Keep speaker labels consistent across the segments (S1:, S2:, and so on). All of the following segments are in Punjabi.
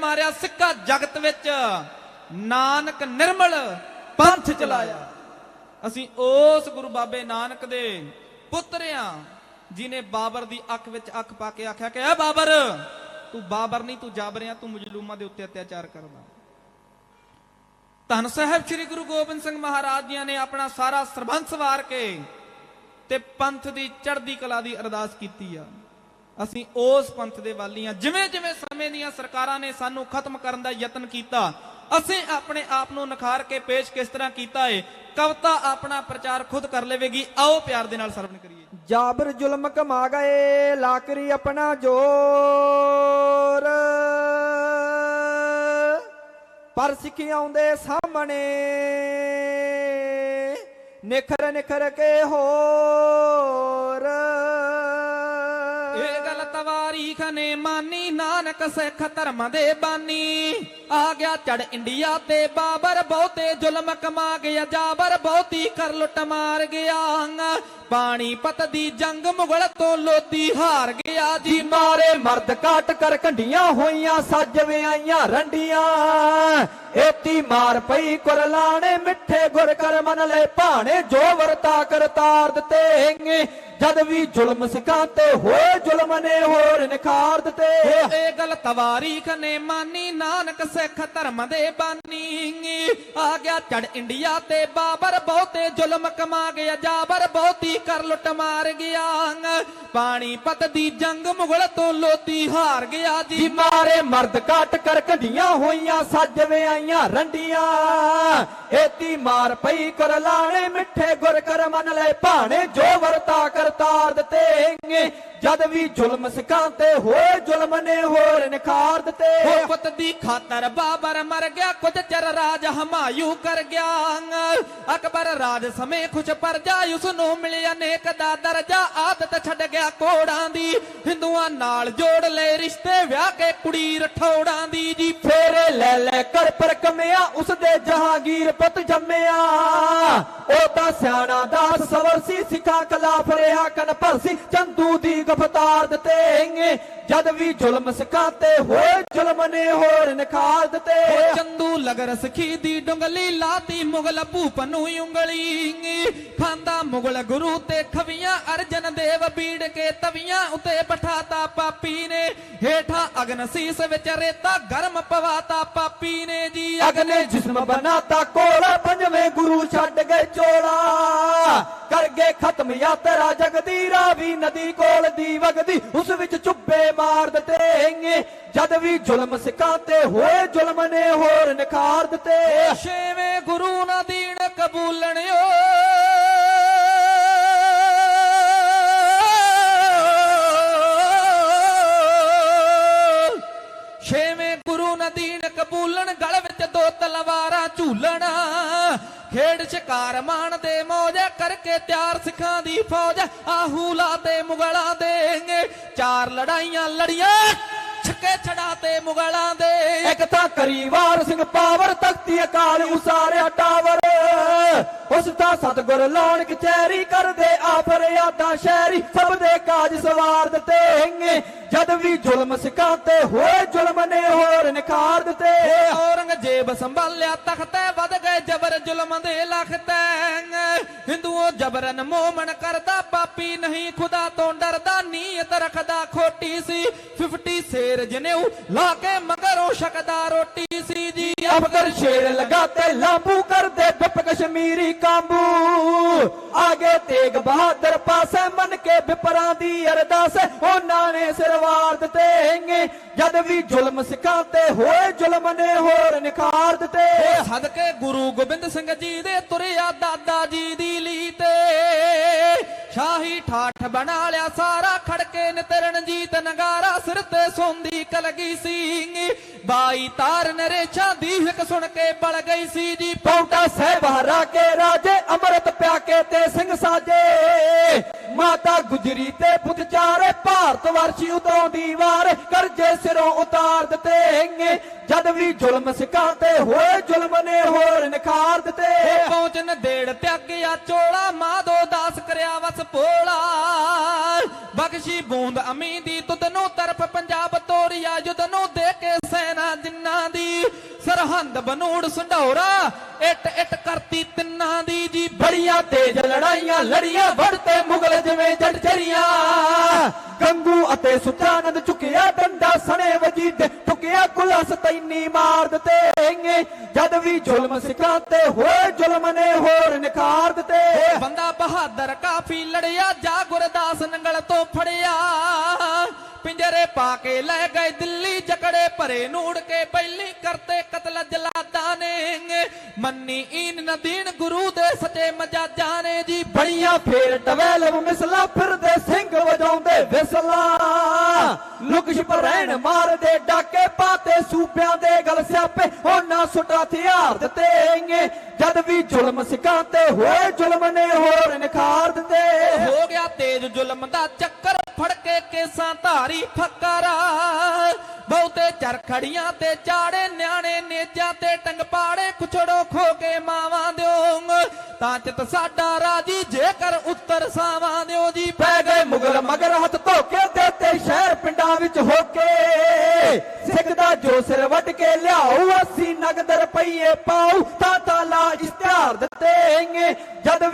S1: ਮਾਰਿਆ ਸਿੱਕਾ ਜਗਤ ਵਿੱਚ। ਨਾਨਕ ਨਿਰਮਲ ਪੰਥ ਚਲਾਇਆ। ਅਸੀਂ ਉਸ ਗੁਰੂ ਬਾਬੇ ਨਾਨਕ ਦੇ ਪੁੱਤਰਿਆਂ ਜਿਨੇ ਬਾਬਰ ਦੀ ਅੱਖ ਵਿੱਚ ਅੱਖ ਪਾ ਕੇ ਆਖਿਆ ਕਿ, ਐ ਬਾਬਰ, ਤੂੰ ਬਾਬਰ ਨਹੀਂ, ਤੂੰ ਜਾਬਰਿਆ ਤੂੰ ਮਜਲੂਮਾਂ ਦੇ ਉੱਤੇ ਅਤਿਆਚਾਰ ਕਰਦਾ ਧੰਨ ਸਾਹਿਬ ਸ੍ਰੀ ਗੁਰੂ ਗੋਬਿੰਦ ਸਿੰਘ ਮਹਾਰਾਜ ਜੀ ਨੇ ਆਪਣਾ ਸਾਰਾ ਸਰਬੰਸ ਵਾਰ ਕੇ ਤੇ ਪੰਥ ਦੀ ਚੜ੍ਹਦੀ ਕਲਾ ਦੀ ਅਰਦਾਸ ਕੀਤੀ ਆ। ਅਸੀਂ ਉਸ ਪੰਥ ਦੇ ਵਾਲੀਆਂ ਜਿਵੇਂ ਜਿਵੇਂ ਸਮੇਂ ਦੀਆਂ ਸਰਕਾਰਾਂ ਨੇ ਸਾਨੂੰ ਖਤਮ ਕਰਨ ਦਾ ਯਤਨ ਕੀਤਾ, ਅਸੀਂ ਆਪਣੇ ਆਪ ਨੂੰ ਨਿਖਾਰ ਕੇ ਪੇਸ਼ ਕਿਸ ਤਰ੍ਹਾਂ ਕੀਤਾ ਏ, ਕਵਤਾ ਆਪਣਾ ਪ੍ਰਚਾਰ ਖੁਦ ਕਰ ਲਵੇਗੀ। ਆਓ ਪਿਆਰ ਦੇ ਨਾਲ ਸਰਵਣ ਕਰੀਏ।
S2: ਜਾਬਰ ਜ਼ੁਲਮ ਕਮਾ ਗਏ, ਲਾਕਰੀ ਆਪਣਾ ਜੋਰ। ਪਰ ਸਿੱਖੀ ਆਉਂਦੇ ਸਾਹਮਣੇ, ਨਿਖਰ ਨਿਖਰ ਕੇ ਹੋਰ।
S1: ਨੇ ਮਾਨੀ ਨਾਨਕ ਸਿੱਖ ਧਰਮ ਦੇ ਬਾਨੀ, ਆ ਗਿਆ ਚੜ ਇੰਡੀਆ ਤੇ ਬਾਬਰ ਬਹੁਤੇ ਜ਼ੁਲਮ ਕਮਾ ਗਿਆ, ਜਾਬਰ ਬਹੁਤੀ ਕਰ ਲੁੱਟ ਮਾਰ ਗਿਆ ਪਾਣੀਪਤ ਦੀ ਜੰਗ ਮੁਗਲ ਤੋਂ ਲੋਤੀ ਹਾਰ ਗਿਆ, ਜੀ
S2: ਮਾਰੇ ਮਰਦ ਕਾਟ ਕਰ ਕੰਡੀਆਂ ਹੋਈਆਂ, ਸੱਜ ਵਿਆਈਆਂ ਰੰਡੀਆਂ। ਏਤੀ ਮਾਰ ਪਈ ਕੁਰਲਾਣੇ ਮਿੱਠੇ ਗੁਰ ਕਰ ਮਨ ਲੈ ਭਾਣੇ ਜੋ ਵਰਤਾ ਕਰ ਤਾਰ ਦਿੱਤੇ ਹੈਗੇ। ਜਦ ਵੀ ਜ਼ੁਲਮ ਸਿਕਾਂ ਤੇ ਹੋਏ ਜ਼ੁਲਮ ਨੇ ਹੋਰ ਨਿਖਾਰ ਦਿੱਤੇ।
S1: ਇਹ ਗੱਲ ਤਵਾਰੀਖ ਨੇ ਮਾਨੀ ਨਾਨਕ ਸਿੱਖ ਧਰਮ ਦੇ ਬਾਨੀ ਆ ਗਿਆ ਚੜ ਇੰਡੀਆ ਤੇ ਬਾਬਰ ਬਹੁਤੇ ਜ਼ੁਲਮ ਕਮਾ ਗਿਆ ਜਾਬਰ ਬਹੁਤੀ ਕਰ ਲੁੱਟ ਮਾਰ ਗਿਆ ਪਾਣੀਪਤ ਦੀ ਜੰਗ ਮੁਗਲ ਤੋਂ ਲੋਦੀ ਹਾਰ ਗਿਆ
S2: ਜੀ। ਮਾਰੇ ਮਰਦ ਕਾਟ ਕਰ ਕੰਡੀਆਂ ਹੋਈਆਂ ਸੱਜ ਵਿਆਈਆਂ ਰੰਡੀਆਂ ਏਤੀ ਮਾਰ ਪਈ ਕੁਰਲਾਣੇ ਮਿੱਠੇ ਗੁਰ ਕਰ ਮਨ ਲੈ ਭਾਣੇ ਜੋ ਵਰਤਾ ਕਰ ਤਾਰ ਦਿੱਤੇ ਹੈਗੇ ਜਦ ਵੀ ਜ਼ੁਲਮ ਸਿਕਾਂ ਤੇ ਹੋਏ ਜ਼ੁਲਮ ਨੇ ਹੋਰ ਨਿਖਾਰ ਦਿੱਤੇ।
S1: ਪੁੱਤ ਦੀ ਖਾਤਰ ਬਾਬਰ ਮਰ ਗਿਆ ਕੁਝ ਚਿਰ ਰਾਜ ਹਮਾਯੂ ਕਰ ਗਿਆ ਅਕਬਰ ਰਾਜ ਸਮੇਂ ਖੁਸ਼ ਪਰਜਾ ਉਸ ਨੂੰ ਮਿਲਿਆ ਨੇਕ ਦਾ ਦਰਜਾ ਆਦਤ ਛੱਡ ਗਿਆ ਕੋੜਾਂ ਦੀ। ਹਿੰਦੂਆਂ ਨਾਲ ਜੋੜ ਲਏ ਰਿਸ਼ਤੇ ਵਿਆਹ ਕੇ ਕੁੜੀ ਰਠੌੜਾਂ ਦੀ। ਜੀ
S2: ਫੇਰੇ ਲੈ ਲੈ ਕਰ ਪਰ ਕਮਿਆ ਉਸ ਦੇ ਜਹਾਂਗੀਰ ਪੁੱਤ ਜੰਮਿਆ। ਉਹ ਤਾਂ ਸਿਆਣਾ ਦਾਸ ਸਵਰ ਸੀ ਸਿੱਖਾਂ ਖਿਲਾਫ ਰਿਹਾ ਕਨ ਭਰਸੀ। ਚੰਦੂ ਦੀ ਗਫਤਾਰ ਦਿੱਤੇ ਹੈਗੇ। ਜਦ ਵੀ ਜ਼ੁਲਮ ਸਿੱਖਾਂ ਤੇ ਹੋਏ ਜ਼ੁਲਮ ਨੇ ਹੋਰ ਨਿਖਾਰ ਦਿੱਤੇ।
S1: ਚੰਦੂ ਲਗਰ ਸਖੀ ਦੀ ਡੁੰਗਲੀ ਲਾਤੀ ਮੁਗਲ ਭੂਪ ਨੂੰ ਉਂਗਲੀ ਖਾਂਦਾ ਮੁਗਲ ਗੁਰੂ ਤੇ ਖਵੀਆਂ ਅਰਜਨ ਦੇਵ ਬੀੜ ਕੇ ਤਵੀਆਂ ਉਤੇ ਬਿਠਾਤਾ ਪਾਪੀ ਨੇ। ਹੇਠਾਂ ਅਗਨ ਸੀਸ ਵਿੱਚ ਰੇਤਾ ਗਰਮ ਪਵਾਤਾ ਪਾਪੀ ਨੇ ਜੀ।
S2: ਅਗਨੇ ਜਿਸਮ ਬਨਾਤਾ ਕੋਲਾ ਪੰਜਵੇਂ ਗੁਰੂ ਛੱਡ ਗਏ। ਚੋਲਾ। ਕਰ ਗਏ ਖਤਮ ਯਾਤਰਾ ਜਗਦੀ, ਰਾਵੀ ਨਦੀ ਕੋਲ ਦੀ ਵਗਦੀ, ਉਸ ਵਿੱਚ ਚੁੱਬੇ ਮਾਰ ਦਿੱਤੇ ਜਦ ਵੀ ਜ਼ੁਲਮ ਸਿੱਕਾਂ ਤੇ ਹੋਏ ਜ਼ੁਲਮ ਨੇ ਹੋਰ ਨਿਖਾਰ ਦਿੱਤੇ।
S1: ਛੇਵੇਂ ਗੁਰੂ ਨਾ ਦੀਨ ਕਬੂਲਣਿਓ। ਛੇਵੇਂ ਗੁਰੂ ਨਾ ਦੀਨ ਕਬੂਲਣ, ਗਲ ਵਿੱਚ ਦੋ ਤਲਵਾਰਾਂ ਝੂਲਣਾ। ਖੇਡ ਸ਼ਿਕਾਰ ਮਾਣ ਦੇ ਮੌਜ ਕਰਕੇ ਤਿਆਰ ਸਿੱਖਾਂ ਦੀ ਫੌਜ। ਆਹੂ ਲਾਤੇ ਮੁਗਲਾਂ ਦੇ ਚਾਰ ਲੜਾਈਆਂ ਲੜੀਆਂ ਛੱਕੇ ਛੜਾ ਤੇ ਮੁਗਲਾਂ ਦੇ।
S2: ਇੱਕ ਤਾਂ ਕਰੀਵਾਰ ਸਿੰਘ ਪਾਵਰ ਤਖਤੀ ਅਕਾਲ ਉਸਾਰਿਆ ਟਾਵਰ। ਉਸ ਤਾਂ ਸਤਗੁਰ ਲਾਉਣ ਕਚਹਿਰੀ ਕਰਦੇ ਆਫਰ ਯਾਦਾਂ ਸ਼ਹਿਰੀ ਸਭ ਦੇ ਕਾਜ ਸਵਾਰ ਦਿੱਤੇ ਹੈਗੇ। ਜਦ ਵੀ ਜ਼ੁਲਮ ਸਿਕਾਂ ਹੋਏ ਜ਼ੁਲਮ ਨੇ ਹੋਰ ਨਿਖਾਰ ਦਿੱਤੇ।
S1: ਔਰੰਗਜ਼ੇਬ ਸੰਭਾਲਿਆ ਤਖਤੇ ਵਧ ਗਏ ਜਬਰ ਜ਼ੁਲਮ ਦੇ ਲਖਤੈ ਹਿੰਦੂਓ ਜਬਰਨ ਮੋਮਨ ਕਰਦਾ, ਪਾਪੀ ਨਹੀਂ ਖੁਦਾ ਤੋਂ ਡਰਦਾ। ਨੀਅਤ ਰੱਖਦਾ ਖੋਟੀ ਸੀ 50 ਸ਼ੇਰ ਜਨੇਊ ਲਾ ਕੇ ਮਗਰੋਂ ਸ਼ਕਦਾ ਰੋਟੀ ਸੀ ਜੀ।
S2: ਅਫਗਰ ਸ਼ੇਰ ਲਗਾਤੇ ਲਾਂਬੂ ਕਰਦੇ ਬਿਪ ਕਸ਼ਮੀਰੀ ਕਾਬੂ। ਆਗੇ ਤੇਗ ਬਹਾਦਰ ਪਾਸੇ ਮੰਨ ਕੇ ਬਿਪਰਾਂ ਦੀ ਅਰਦਾਸ ਉਹਨਾਂ ਨੇ ਸਿਰਵਾਰ ਦਿੱਤੇ ਜਦ ਵੀ ਜ਼ੁਲਮ ਸਿੱਖਾਂ ਤੇ ਹੋਏ ਜ਼ੁਲਮ ਨੇ ਹੋਰ ਨਿਖਾਰ ਦਿੱਤੇ।
S1: ਸਦਕੇ ਗੁਰੂ ਗੋਬਿੰਦ ਸਿੰਘ ਜੀ ਦੇ ਤੁਰਿਆ ਦਾਦਾ ਜੀ ਦੀ ਲੀ ਤੇ। ਸ਼ਾਹੀ ਠਾਠ ਬਣਾ ਲਿਆ ਸਾਰਾ ਖੜਕੇ ਨਿਤਰਨ ਜੀਤ ਨਗਾਰਾ ਸਿਰ ਤੇ ਸੌਂਦੀ ਕਲਗੀ ਸੀ ਬਾਈ ਤਾਰ ਨਰੇਛਾ ਦੀ ਹਿਕ ਸੁਣ ਕੇ ਬਲ ਗਈ ਸੀ ਜੀ
S2: ਪੌਂਟਾ ਸਾਹਿਬ ਹਰਾ ਕੇ ਰਾਜੇ ਅੰਮ੍ਰਿਤ ਪਿਆ ਕੇ ਤੇ ਸਿੰਘ ਸਾਜੇ। ਮਾਤਾ ਗੁਜਰੀ ਤੇ ਪੁੱਤ ਚਾਰੇ ਭਾਰਤ ਵਰਸ਼ੀ ਉਤੋਂ ਦੀ ਵਾਰ। ਕਰਜੇ ਸਿਰੋਂ ਉਤਾਰ ਦਿੱਤੇ ਹੈਗੇ। ਜਦ ਵੀ ਜ਼ੁਲਮ ਸਿੱਕਾਂ ਤੇ ਹੋਏ ਜ਼ੁਲਮ ਨੇ ਹੋਰ ਨਿਖਾਰ ਦਿੱਤੇ।
S1: ਪਹੁੰਚਨ ਦੇੜ ਤਿਆਗਿਆ ਚੋਲਾ ਮਾਧੋ ਦਾਸ ਕਰਿਆ ਵਸ ਭੋਲਾ। ਬਖਸ਼ੀ ਬੂੰਦ ਅਮੀ ਦੀ ਤੁਧ ਨੂੰ ਤਰਫ ਪੰਜਾਬ ਤੋਰਿਆ ਯੁੱਧ ਨੂੰ ਦੇ ਕੇ ਸਰਹੰਦ ਬਨੂੜ ਸੰਢੌਰਾ ਇੱਟ ਇੱਟ ਕਰਤੀ ਤਿੰਨਾਂ ਦੀ ਜੀ,
S2: ਬੜੀਆਂ ਤੇਜ ਲੜਾਈਆਂ, ਲੜੀਆਂ ਵੜਤੇ ਮੁਗਲ ਜਿਵੇਂ ਜੜਜਰੀਆਂ ਗੰਗੂ ਅਤੇ ਸੁਚਾਨੰਦ ਝੁਕਿਆ ਡੰਡਾ ਸਣੇ ਵਜੀਦ ਠੁਕਿਆ ਕੁਲਸ ਤੈਨੀ ਮਾਰ ਦਿੱਤੇ ਜਦ ਵੀ ਜ਼ੁਲਮ ਸਿਖਾਂ ਤੇ ਹੋਏ, ਜ਼ੁਲਮ ਨੇ ਹੋਰ ਨਿਖਾਰ ਦਿੱਤੇ।
S1: ਬੰਦਾ ਬਹਾਦਰ ਕਾਫੀ ਲੜਿਆ ਜਾ ਪਿੰਜਰੇ ਪਾ ਕੇ ਲੈ ਗਏ ਦਿੱਲੀ ਜਕੜੇ ਭਰੇ ਨੂੜ ਕੇ ਬੈਲੀ ਕਰਤੇ ਕਤਲ ਜਲਾਦਾਂ ਨੇ। ਮੰਨੀ ਈਨ ਨਦੀਨ ਗੁਰੂ ਦੇ ਸੱਚੇ ਮਜਾਜਾਂ ਨੇ ਜੀ।
S2: ਬੜੀਆਂ ਫੇਰ ਟਵੈਲਵ ਮਿਸਲਾ ਫਿਰਦੇ ਸਿੰਘ ਵਜਾਉਂਦੇ ਵਿਸਲਾ। ਲੁਕ ਛਿਪ ਮਾਰਦੇ ਡਾਕੇ ਪਾਤੇ ਸੂਬਿਆਂ ਦੇ ਗਲ ਸਿਆਪੇ। ਉਹਨਾਂ ਸੁਟਾ ਹਥਿਆਰ ਦਿੱਤੇ ਜਦ ਵੀ ਜ਼ੁਲਮ ਸਿਖਾਂ ਤੇ ਹੋਏ ਜ਼ੁਲਮ ਨੇ ਹੋਰ ਨਿਖਾਰ ਦਿੱਤੇ।
S1: ਹੋ ਗਿਆ ਤੇਜ ਜ਼ੁਲਮ ਦਾ ਚੱਕਰ। ਕੇਸਾਂ ਧਾਰੀ ਫੱਕਰਾ। ਬਹੁਤੇ ਚਰਖੜੀਆਂ ਤੇ ਚਾੜੇ ਨਿਆਣੇ ਨੇਜਾਂ ਤੇ ਟੰਗ ਪਾੜੇ ਕੁਛੜੋ ਖੋ ਕੇ ਮਾਵਾਂ ਦਿਓਂਗ ਤਾਂ ਚਿਤ ਸਾਡਾ ਰਾਜੀ ਜੇਕਰ ਉੱਤਰ ਸਾਵਾਂ ਦਿਓ ਜੀ
S2: ਪੈ ਗਏ ਮੁਗਲ ਮਗਰ ਹੱਥ ਧੋ ਕੇ ਦੇਤੇ ਸ਼ਹਿਰ ਪਿੰਡਾਂ ਵਿੱਚ ਹੋ ਕੇ ਸਿੱਖ ਦਾ ਜੋ ਸਿਰ ਵੱਢ ਕੇ ਲਿਆਓ ਅਸੀਂ ਨਗਦ ਰੁਪਈਏ ਪਾਉ ਤਾਂ ਤਾਲਾ ਇਸ਼ਤਿਹਾਰ ਦਿੱਤੇ।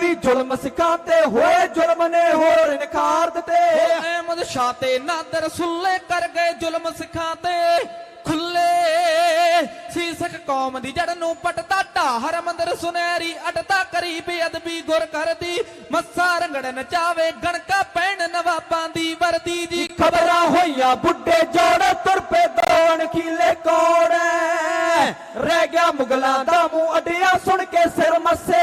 S2: ਵੀ ਜ਼ੁਲਮ ਸਿੱਖਾਂ ਤੇ ਹੋਏ ਜ਼ੁਲਮ ਨੇ ਹੋਰ ਨਿਖਾਰ ਦਿੱਤੇ।
S1: ਅਹਿਮਦ ਸ਼ਾਹ ਤੇ ਨਾਦਰ ਸੁੱਲੇ ਕਰ ਗਏ ਜ਼ੁਲਮ ਸਿੱਖਾਂ ਤੇ। ਖੁੱਲੇ ਸੀ ਸਿੱਖ ਕੌਮ ਦੀ ਜੜ ਨੂੰ ਪਟਦਾ ਢਾਹਰ ਮੰਦਰ ਸੁਨਹਿਰੀ ਅਟਦਾ ਕਰੀ ਬੇਅਦਬੀ ਗੁਰ ਕਰਦੀ ਮੱਸਾ ਰੰਗੜ ਨਚਾਵੇ ਗਣਕਾ ਪੈਣ ਨਵਾਬਾਂ ਦੀ ਵਰਦੀ ਜੀ
S2: ਖਬਰਾਂ ਹੋਈਆਂ ਬੁੱਢੇ ਜੋੜ ਤੁਰ ਪਏ ਦੋਣ ਖੀਲੇ ਕੋੜੇ ਰਹਿ ਗਿਆ ਮੁਗਲਾਂ ਦਾ ਮੂੰਹ ਅਡਿਆ ਸੁਣ ਕੇ ਸਿਰ ਮੱਸੇ। ਦਾ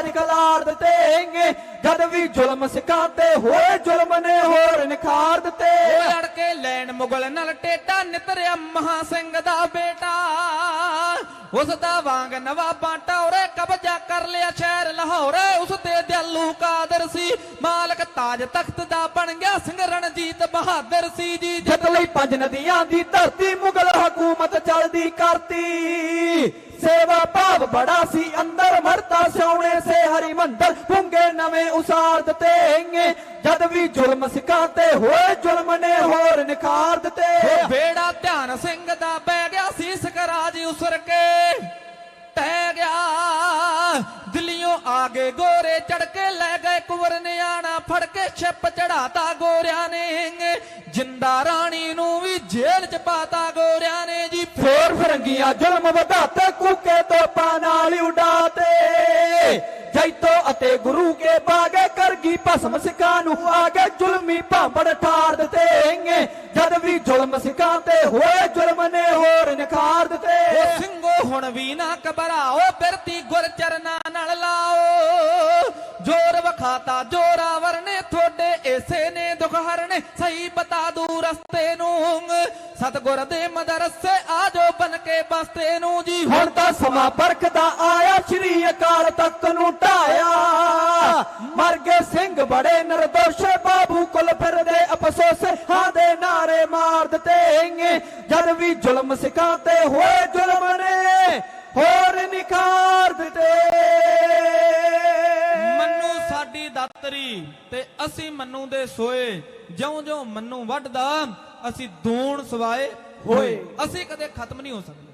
S2: ਕਿਧਰੇ ਸਾਜ ਗਲਾਰ ਦਿੱਤੇ ਜਦ ਵੀ ਜ਼ੁਲਮ ਸਿਖਾਂ ਤੇ ਹੋਏ ਜ਼ੁਲਮ ਨੇ ਹੋਰ ਨਿਖਾਰ ਦਿੱਤੇ।
S1: ਲੜ ਕੇ ਲੈਣ ਮੁਗਲ ਨਾਲ ਟੇਟਾ ਨਿਤਰਿਆ ਮਹਾ ਸਿੰਘ ਦਾ ਬੇਟਾ। ਉਸ ਦਾ ਵਾਂਗ ਨਵਾਬਾਂ ਟੌਰੇ ਕਬਜ਼ਾ ਕਰ ਲਿਆ ਸ਼ਹਿਰ ਲਾਹੌਰ। ਉਸ ਤੇ ਦਿਆਲੂ ਕਾਦਰ ਸੀ। ਮਾਲਕ ਤਾਜ ਤਖਤ ਦਾ ਬਣ ਗਿਆ ਸਿੰਘ ਰਣਜੀਤ ਬਹਾਦਰ ਸੀ ਜੀ।
S2: ਜਦ ਲਈ ਪੰਜ ਨਦੀਆਂ ਦੀ ਧਰਤੀ ਮੁਗਲ ਹਕੂਮਤ ਚਲਦੀ ਕਰਤੀ। ਸੇਵਾ ਭਾਵ ਬੜਾ ਸੀ, ਅੰਦਰ ਮਰਤਾ ਸੋਹਣੇ ਸੇ ਹਰੀ ਮੰਦਰ ਪੁੰਗੇ ਨਵੇਂ ਉਸਾਰ ਦਿੱਤੇ ਜਦ ਵੀ ਜ਼ੁਲਮ ਸਿਖਾਂ ਤੇ ਹੋਏ ਜ਼ੁਲਮ ਨੇ ਹੋਰ ਨਿਖਾਰ ਦਿੱਤੇ।
S1: ਬੇੜਾ ਧਿਆਨ ਸਿੰਘ ਦਾ ਬਹਿ ਗਿਆ ਸੀ, ਸਕਰਾਜ ਉਸਰ ਕੇ। ਟਹਿ ਗਿਆ ਦਿੱਲੀੋਂ ਆਗੇ ਗੋਰੇ ਚੜ ਕੇ ਲੈ ਗਏ, ਕੁਵਰ ਨਿਆਣਾ ਫੜ ਕੇ ਛਿਪ ਚੜਾਤਾ ਗੋਰਿਆਂ ਨੇ ਜਿੰਦਾ ਰਾਣੀ ਨੂੰ ਵੀ ਜੇਲ੍ਹ ਚ ਪਾਤਾ
S2: ਫੇਰ ਜ਼ੁਲਮ ਵਧਾਤੇ, ਕੂਕੇ ਤੋਪਾਂ ਨਾਲ ਉਡਾਤੇ। ਜੈਤੋ ਅਤੇ ਗੁਰੂ ਕੇ ਬਾਗੇ ਕਰਗੀ ਭਸਮ ਸਿੱਖਾਂ ਨੂੰ ਆਗੇ ਜ਼ੁਲਮੀ ਭਾਂਬੜ ਠਾਰ ਦਿੱਤੇ ਜਦ ਵੀ ਜ਼ੁਲਮ ਸਿੱਖਾਂ ਤੇ ਹੋਏ ਜ਼ੁਲਮ ਨੇ ਹੋਰ ਨਿਖਾਰ ਦਿੱਤੇ।
S1: ਉਹ ਸਿੰਘੋ ਹੁਣ ਵੀ ਨਾ ਘਬਰਾਓ, ਬਿਰਤੀ ਗੁਰ ਚਰਨਾਂ ਨਾਲ ਲਾਓ। ਜੋਰ ਵਖਾਤਾ, ਜੋਰਾਵਰ ਨੇ ਤੁਹਾਡੇ ਏਸੇ ਨੇ ਦੁਖ ਸਹੀ ਬਤਾ ਦੂ ਰਸਤੇ ਨੂੰ। ਸਤਗੁਰ ਦੇ ਮਦਰਸੇ ਆਜੋ ਬਨ ਕੇ ਬਸਤੇ ਨੂੰ ਜੀ।
S2: ਹੁਣ ਤਾਂ ਸਮਾਂ ਬਰਖਦਾ ਆਇਆ, ਸ਼੍ਰੀ ਅਕਾਲ ਤਖਤ ਨੂੰ ਢਾਇਆ। ਮਰ ਗਏ ਸਿੰਘ ਬੜੇ ਨਿਰਦੋਸ਼ੇ, ਬਾਬੂ ਕੁਲ ਫਿਰਦੇ ਅਫਸੋਸ, ਹਾਂ ਦੇ ਨਾਰੇ ਮਾਰ ਦਿੱਤੇ ਜਦ ਵੀ ਜ਼ੁਲਮ ਸਿਖਾਂ ਤੇ ਹੋਏ ਜ਼ੁਲਮ ਨੇ, ਹੋਰ ਨਿਖਾਰ ਦਿੱਤੇ।
S1: ਅਸੀਂ ਮੰਨੂ ਦੇ ਸੋਏ ਜਿਉਂ ਜਿਉਂ ਮੰਨੂ ਵੱਢਦਾ ਅਸੀਂ ਦੂਣ ਸਵਾਏ
S2: ਹੋਏ।
S1: ਅਸੀਂ ਕਦੇ ਖਤਮ ਨਹੀਂ ਹੋ ਸਕਦੇ